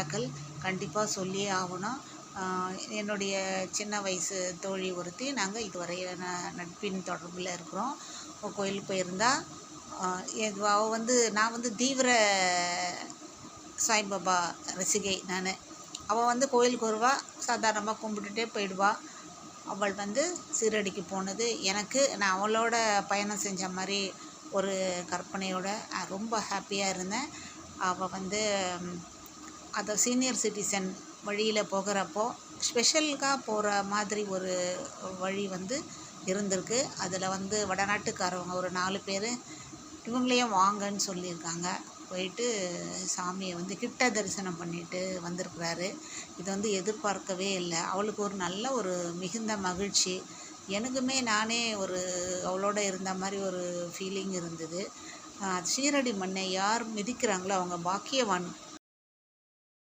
விழாக்கள் கண்டிப்பாக சொல்லியே ஆகணும். என்னுடைய சின்ன வயசு தோழி ஒருத்தி. நாங்கள் இதுவரை நட்பின் தொடர்பில் இருக்கிறோம். கோயிலுக்கு போயிருந்தா அவள் வந்து நான் வந்து தீவிர சாய்பாபா ரசிகை நான். அவள் வந்து கோயிலுக்கு வருவா சாதாரணமாக கும்பிட்டுட்டே போயிடுவா. அவள் வந்து சீரடிக்கு போனது எனக்கு. நான் அவளோட பயணம் செஞ்ச மாதிரி ஒரு கற்பனையோட ரொம்ப ஹாப்பியாக இருந்தேன். அவள் வந்து அதை சீனியர் சிட்டிசன் வழியில் போகிறப்போ ஸ்பெஷலுக்காக போகிற மாதிரி ஒரு வழி வந்து இருந்திருக்கு. அதில் வந்து வடநாட்டுக்காரவங்க ஒரு நாலு பேர் இவங்களையும் வாங்கன்னு சொல்லியிருக்காங்க. போயிட்டு சாமியை வந்து கிட்ட தரிசனம் பண்ணிட்டு வந்திருக்கிறாரு. இது வந்து எதிர்பார்க்கவே இல்லை. அவளுக்கு ஒரு நல்ல ஒரு மிகுந்த மகிழ்ச்சி. எனக்குமே நானே ஒரு அவளோட இருந்த மாதிரி ஒரு ஃபீலிங் இருந்தது. சீரடி மண்ணை யார் மிதிக்கிறாங்களோ அவங்க பாக்கியவான்